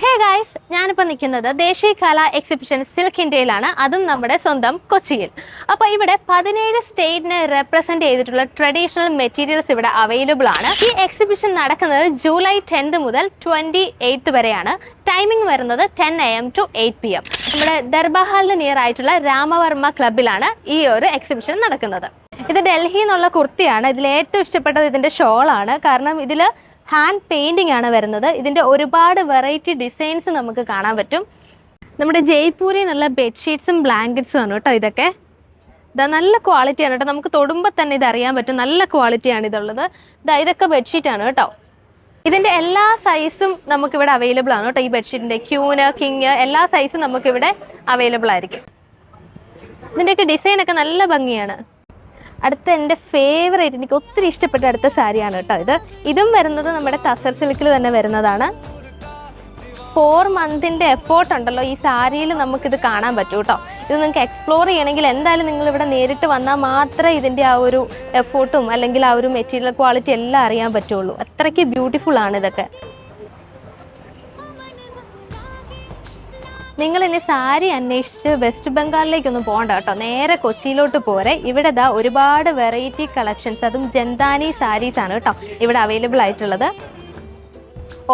Hey guys ഞാനിപ്പോൾ നിൽക്കുന്നത് ദേശീയ കലാ എക്സിബിഷൻ സിൽക്ക് ഇന്ത്യയിലാണ് അതും നമ്മുടെ സ്വന്തം കൊച്ചിയിൽ. അപ്പോൾ ഇവിടെ പതിനേഴ് സ്റ്റേറ്റിനെ റെപ്രസെന്റ് ചെയ്തിട്ടുള്ള ട്രഡീഷണൽ മെറ്റീരിയൽസ് ഇവിടെ അവൈലബിൾ ആണ്. ഈ എക്സിബിഷൻ നടക്കുന്നത് ജൂലൈ ടെൻത്ത് മുതൽ ട്വന്റി എയ്ത്ത് വരെയാണ്. ടൈമിംഗ് വരുന്നത് ten A M to eight P M നമ്മുടെ ദർബാഹാളിന് നിയർ ആയിട്ടുള്ള രാമവർമ്മ ക്ലബിലാണ് ഈ ഒരു എക്സിബിഷൻ നടക്കുന്നത്. ഇത് ഡൽഹിയിൽ നിന്നുള്ള കുർത്തിയാണ്. ഇതിൽ ഏറ്റവും ഇഷ്ടപ്പെട്ടത് ഇതിന്റെ ഷോളാണ് കാരണം ഇതിൽ ഹാൻഡ് പെയിന്റിംഗ് ആണ് വരുന്നത്. ഇതിന്റെ ഒരുപാട് വെറൈറ്റി ഡിസൈൻസ് നമുക്ക് കാണാൻ പറ്റും. നമ്മുടെ ജയ്പൂരിൽ നിന്നുള്ള ബെഡ്ഷീറ്റ്സും ബ്ലാങ്കറ്റ്സും ആണ് കേട്ടോ ഇതൊക്കെ. ഇതാ നല്ല ക്വാളിറ്റിയാണ് കേട്ടോ. നമുക്ക് തൊടുമ്പോൾ തന്നെ ഇത് അറിയാൻ പറ്റും. നല്ല ക്വാളിറ്റിയാണ് ഇതുള്ളത്. ഇതാ ഇതൊക്കെ ബെഡ്ഷീറ്റ് ആണ് കേട്ടോ. ഇതിന്റെ എല്ലാ സൈസും നമുക്കിവിടെ അവൈലബിൾ ആണ് കേട്ടോ. ഈ ബെഡ്ഷീറ്റിന്റെ ക്യൂന് കിങ് എല്ലാ സൈസും നമുക്കിവിടെ അവൈലബിൾ ആയിരിക്കും. ഇതിന്റെയൊക്കെ ഡിസൈനൊക്കെ നല്ല ഭംഗിയാണ്. അടുത്ത എന്റെ ഫേവറേറ്റ് എനിക്ക് ഒത്തിരി ഇഷ്ടപ്പെട്ട അടുത്ത സാരിയാണ് കേട്ടോ ഇത്. ഇതും വരുന്നത് നമ്മുടെ തസർ സിൽക്കിൽ തന്നെ വരുന്നതാണ്. ഫോർ മന്തിന്റെ എഫേർട്ട് ഉണ്ടല്ലോ ഈ സാരിയിൽ നമുക്കിത് കാണാൻ പറ്റും കേട്ടോ. ഇത് നിങ്ങൾക്ക് എക്സ്പ്ലോർ ചെയ്യണമെങ്കിൽ എന്തായാലും നിങ്ങൾ ഇവിടെ നേരിട്ട് വന്നാൽ മാത്രമേ ഇതിന്റെ ആ ഒരു എഫേർട്ടും അല്ലെങ്കിൽ ആ ഒരു മെറ്റീരിയൽ ക്വാളിറ്റി എല്ലാം അറിയാൻ പറ്റുള്ളൂ. അത്രയ്ക്ക് ബ്യൂട്ടിഫുൾ ആണ് ഇതൊക്കെ. നിങ്ങൾ ഇനി സാരി അന്വേഷിച്ച് വെസ്റ്റ് ബംഗാളിലേക്കൊന്നും പോകണ്ട കേട്ടോ. നേരെ കൊച്ചിയിലോട്ട് പോരെ. ഇവിടെ ദാ ഒരുപാട് വെറൈറ്റി കളക്ഷൻസ് അതും ജന്താനി സാരീസ് ആണ് കേട്ടോ. ഇവിടെ അവൈലബിൾ ആയിട്ടുള്ളത്.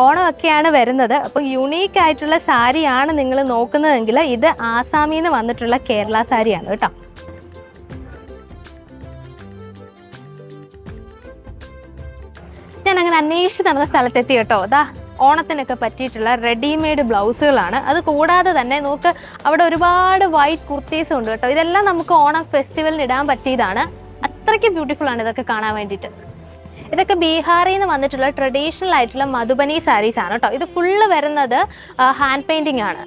ഓണമൊക്കെയാണ് വരുന്നത്. അപ്പം യുണീക്ക് ആയിട്ടുള്ള സാരിയാണ് നിങ്ങൾ നോക്കുന്നതെങ്കിൽ ഇത് ആസാമിൽ നിന്ന് വന്നിട്ടുള്ള കേരള സാരിയാണ് കേട്ടോ. ഞാൻ അങ്ങനെ അന്വേഷിച്ച് നടന്ന സ്ഥലത്തെത്തി കേട്ടോ. ദാ ഓണത്തിനൊക്കെ പറ്റിയിട്ടുള്ള റെഡിമെയ്ഡ് ബ്ലൗസുകളാണ്. അത് കൂടാതെ തന്നെ നമുക്ക് അവിടെ ഒരുപാട് വൈറ്റ് കുർത്തീസ് ഉണ്ട് കേട്ടോ. ഇതെല്ലാം നമുക്ക് ഓണം ഫെസ്റ്റിവലിന് ഇടാൻ പറ്റിയതാണ്. അത്രയ്ക്ക് ബ്യൂട്ടിഫുൾ ആണ് ഇതൊക്കെ കാണാൻ വേണ്ടിയിട്ട്. ഇതൊക്കെ ബീഹാറിൽ നിന്ന് വന്നിട്ടുള്ള ട്രഡീഷണൽ ആയിട്ടുള്ള മധുബനി സാരീസ് ആണ് കേട്ടോ. ഇത് ഫുള്ള് വരുന്നത് ഹാൻഡ് പെയിന്റിംഗ് ആണ്.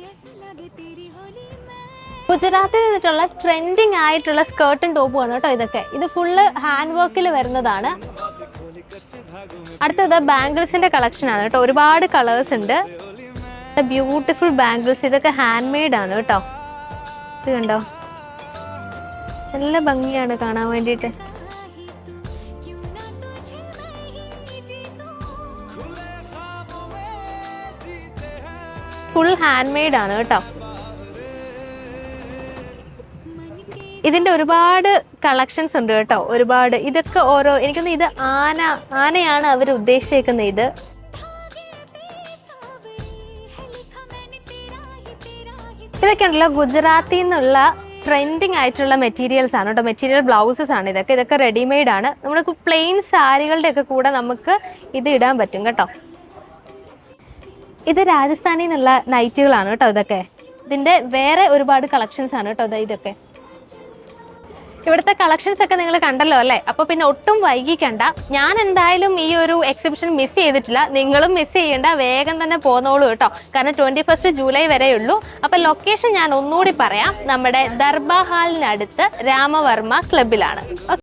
ഗുജറാത്തിൽ നിന്നിട്ടുള്ള ട്രെൻഡിങ് ആയിട്ടുള്ള സ്കേർട്ടും ടോപ്പും ആണ് കേട്ടോ ഇതൊക്കെ. ഇത് ഫുള്ള് ഹാൻഡ് വർക്കിൽ വരുന്നതാണ്. അടുത്തത് ബാംഗിൾസിന്റെ കളക്ഷൻ ആണ് കേട്ടോ. ഒരുപാട് കളേഴ്സ് ഉണ്ട്. ബ്യൂട്ടിഫുൾ ബാംഗിൾസ് ഇതൊക്കെ ഹാൻഡ് മെയ്ഡ് ആണ് കേട്ടോ. ഇത് കണ്ടോ? നല്ല ഭംഗിയാണ് കാണാൻ വേണ്ടിട്ട് ഫുൾ ഹാൻഡ് മെയ്ഡ് ആണ് കേട്ടോ. ഇതിന്റെ ഒരുപാട് കളക്ഷൻസ് ഉണ്ട് കേട്ടോ. ഒരുപാട്. ഇതൊക്കെ ഓരോ എനിക്കൊന്ന് ഇത് ആന ആനയാണ് അവർ ഉദ്ദേശിച്ചേക്കുന്നത് ഇത്. ഇതൊക്കെ ഉണ്ടല്ലോ ഗുജറാത്തിൽ നിന്നുള്ള ട്രെൻഡിങ് ആയിട്ടുള്ള മെറ്റീരിയൽസ് ആണ് കേട്ടോ. മെറ്റീരിയൽ ബ്ലൗസസ് ആണ് ഇതൊക്കെ. ഇതൊക്കെ റെഡിമെയ്ഡ് ആണ്. നമ്മൾക്ക് പ്ലെയിൻ സാരികളുടെ ഒക്കെ കൂടെ നമുക്ക് ഇത് ഇടാൻ പറ്റും കേട്ടോ. ഇത് രാജസ്ഥാനിൽ നിന്നുള്ള നൈറ്റുകളാണ് കേട്ടോ ഇതൊക്കെ. ഇതിന്റെ വേറെ ഒരുപാട് കളക്ഷൻസ് ആണ് കേട്ടോ ഇതൊക്കെ. ഇവിടുത്തെ കളക്ഷൻസ് ഒക്കെ നിങ്ങൾ കണ്ടല്ലോ അല്ലേ? അപ്പോൾ പിന്നെ ഒട്ടും വൈകിക്കണ്ട. ഞാൻ എന്തായാലും ഈ ഒരു എക്സിബിഷൻ മിസ് ചെയ്തിട്ടില്ല. നിങ്ങളും മിസ് ചെയ്യേണ്ട. വേഗം തന്നെ പോന്നോളൂ കേട്ടോ. കാരണം ട്വന്റി ഫസ്റ്റ് ജൂലൈ വരെയുള്ളൂ അപ്പോൾ ലൊക്കേഷൻ ഞാൻ ഒന്നുകൂടി പറയാം. നമ്മുടെ ദർബാ ഹാളിനടുത്ത് രാമവർമ്മ ക്ലബിലാണ്